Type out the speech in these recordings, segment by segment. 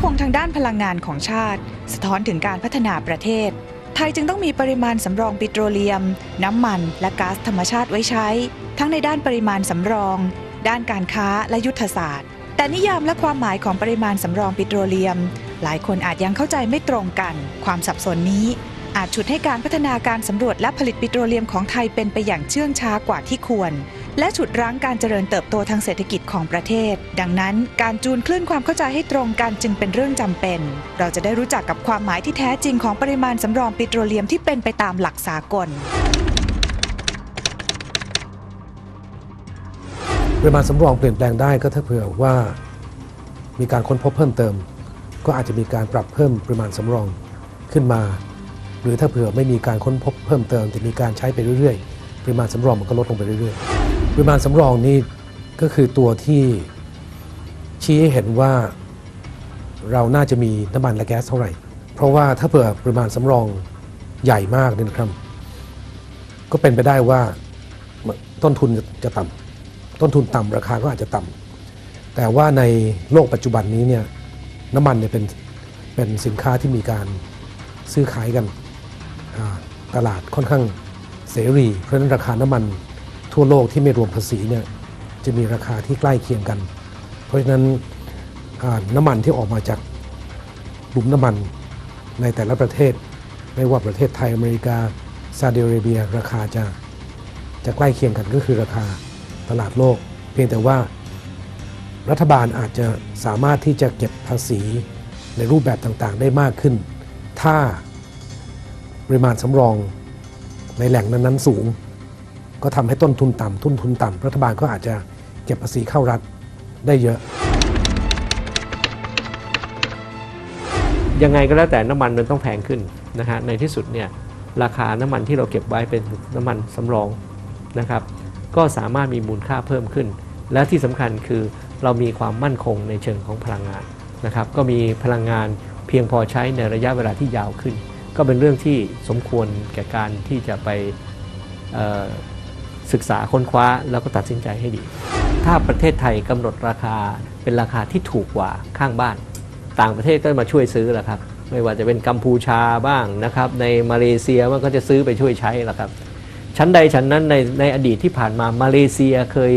คงทางด้านพลังงานของชาติ สะท้อนถึงการพัฒนาประเทศ ไทยจึงต้องมีปริมาณสำรองปิโตรเลียม น้ำมัน และก๊าซธรรมชาติไว้ใช้ ทั้งในด้านปริมาณสำรอง ด้านการค้าและยุทธศาสตร์ แต่นิยามและความหมายของปริมาณสำรองปิโตรเลียม หลายคนอาจยังเข้าใจไม่ตรงกัน ความสับสนนี้ อาจฉุดให้การพัฒนาการสำรวจและผลิตปิโตรเลียมของไทยเป็นไปอย่างเชื่องช้ากว่าที่ควร และฉุดรั้งการเจริญเติบโตทางเศรษฐกิจของประเทศ ดังนั้นการจูนคลื่นความเข้าใจให้ตรงกันจึงเป็นเรื่องจำเป็น เราจะได้รู้จักกับความหมายที่แท้จริงของปริมาณสำรองปิโตรเลียมที่เป็นไปตามหลักสากล ปริมาณสำรองเปลี่ยนแปลงได้ก็ถ้าเผื่อว่ามีการค้นพบเพิ่มเติม ก็อาจจะมีการปรับเพิ่มปริมาณสำรองขึ้นมา หรือถ้าเผื่อไม่มีการค้นพบเพิ่มเติม จะมีการใช้ไปเรื่อยๆ ปริมาณสำรองมันก็ลดลงไปเรื่อยๆ ปริมาณสำรองนี่ก็คือตัวที่ชี้ให้เห็นว่าเราน่าจะมีน้ำมันและแก๊สเท่าไหร่ เพราะว่าถ้าเผื่อปริมาณสำรองใหญ่มากเนี่ยนะครับ ก็เป็นไปได้ว่าต้นทุนจะต่ำต้นทุนต่ำราคาก็อาจจะต่ำแต่ว่าในโลกปัจจุบันนี้เนี่ยน้ำมันเนี่ยเป็นเป็นสินค้าที่มีการซื้อขายกันตลาดค่อนข้างเสรี เพราะนั้นราคาน้ำมัน ทั่วโลกที่ไม่รวมภาษีเนี่ยจะมีราคาที่ใกล้เคียงกัน เพราะฉะนั้นน้ำมันที่ออกมาจากหลุมน้ำมันในแต่ละประเทศ ไม่ว่าประเทศไทยอเมริกาซาอุดิอาระเบีย ราคาจะจะใกล้เคียงกันก็คือราคาตลาดโลก เพียงแต่ว่ารัฐบาลอาจจะสามารถที่จะเก็บภาษีในรูปแบบต่างๆ ได้มากขึ้น ถ้าปริมาณสำรองในแหล่งนั้นๆสูง ก็ทำให้ต้นทุนต่ำทุนทุนต่ำรัฐบาลก็อาจจะเก็บภาษีเข้ารัฐได้เยอะ ยังไงก็แล้วแต่น้ำมันมันต้องแพงขึ้นนะฮะในที่สุดเนี่ยราคาน้ำมันที่เราเก็บไว้เป็นน้ำมันสำรองนะครับก็สามารถมีมูลค่าเพิ่มขึ้น และที่สำคัญคือเรามีความมั่นคงในเชิงของพลังงานนะครับก็มีพลังงานเพียงพอใช้ในระยะเวลาที่ยาวขึ้น ก็เป็นเรื่องที่สมควรแก่การที่จะไป ศึกษาค้นคว้าแล้วก็ตัดสินใจให้ดี ถ้าประเทศไทยกำหนดราคาเป็นราคาที่ถูกกว่าข้างบ้าน ต่างประเทศก็มาช่วยซื้อแหละครับ ไม่ว่าจะเป็นกัมพูชาบ้างนะครับ ในมาเลเซียมันก็จะซื้อไปช่วยใช้แหละครับ ชั้นใดชั้นนั้นในในอดีตที่ผ่านมามาเลเซียเคย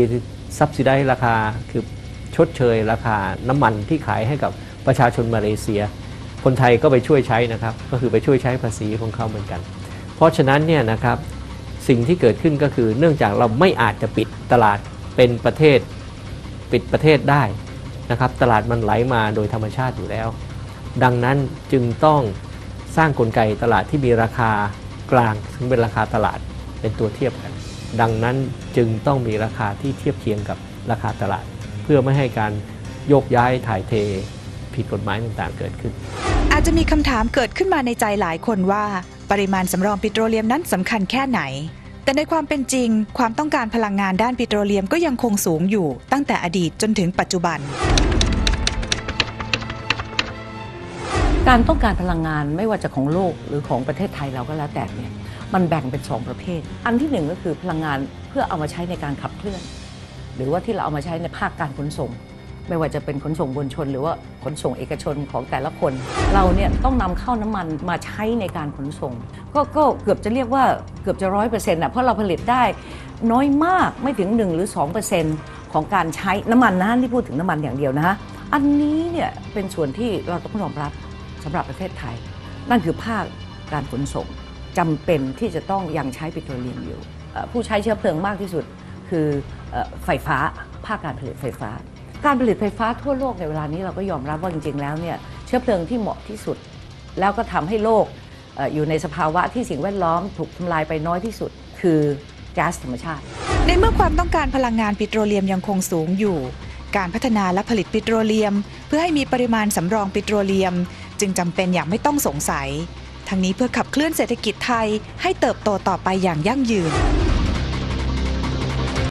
ซับซิได้ราคาคือชดเชยราคาน้ำมันที่ขายให้กับประชาชนมาเลเซีย คนไทยก็ไปช่วยใช้นะครับ ก็คือไปช่วยใช้ภาษีของเขาเหมือนกัน เพราะฉะนั้นเนี่ยนะครับ สิ่งที่เกิดขึ้นก็คือเนื่องจากเราไม่อาจจะปิดตลาดเป็นประเทศปิดประเทศได้นะครับ ตลาดมันไหลมาโดยธรรมชาติอยู่แล้ว ดังนั้นจึงต้องสร้างกลไกตลาดที่มีราคากลางซึ่งเป็นราคาตลาดเป็นตัวเทียบกัน ดังนั้นจึงต้องมีราคาที่เทียบเคียงกับราคาตลาด เพื่อไม่ให้การโยกย้ายถ่ายเทผิดกฎหมายต่างๆเกิดขึ้น อาจจะมีคำถามเกิดขึ้นมาในใจหลายคนว่า ปริมาณสำรองปิโตรเลียมนั้นสำคัญแค่ไหน แต่ในความเป็นจริง ความต้องการพลังงานด้านปิโตรเลียมก็ยังคงสูงอยู่ ตั้งแต่อดีตจนถึงปัจจุบัน การต้องการพลังงานไม่ว่าจะของโลกหรือของประเทศไทยเราก็แล้วแต่เนี่ยมันแบ่งเป็น 2 ประเภท อันที่หนึ่งก็คือพลังงานเพื่อเอามาใช้ในการขับเคลื่อน หรือว่าที่เราเอามาใช้ในภาคการขนส่ง ไม่ว่าจะเป็นขนส่งมวลชน หรือว่าขนส่งเอกชนของแต่ละคน เราเนี่ยต้องนำเข้าน้ำมันมาใช้ในการขนส่ง ก็ก็เกือบจะเรียกว่าเกือบจะร้อยเปอร์เซ็นต์อะเพราะเราผลิตได้น้อยมากไม่ถึง 1 หรือ 2%ของการใช้น้ำมันนะที่พูดถึงน้ำมันอย่างเดียวนะฮะอันนี้เนี่ยเป็นส่วนที่เราต้องยอมรับสำหรับประเทศไทย นั่นคือภาคการขนส่งจำเป็นที่จะต้องยังใช้ปิโตรเลียมอยู่ ผู้ใช้เชื้อเพลิงมากที่สุดคือไฟฟ้าภาคการผลิตไฟฟ้า การผลิตไฟฟ้าทั่วโลกในเวลานี้เราก็ยอมรับว่าจริงๆแล้วเนี่ยเชื้อเพลิงที่เหมาะที่สุด แล้วก็ทำให้โลกออยู่ในสภาวะที่สิ่งแวดล้อมถูกทำลายไปน้อยที่สุด คือแก๊สธรรมชาติ ในเมื่อความต้องการพลังงานปิโตรเลียมยังคงสูงอยู่ การพัฒนาและผลิตปิโตรเลียม เพื่อให้มีปริมาณสำรองปิโตรเลียม จึงจำเป็นอย่างไม่ต้องสงสัย ทั้งนี้เพื่อขับเคลื่อนเศรษฐกิจไทยให้เติบโตต่อไปอย่างยั่งยืน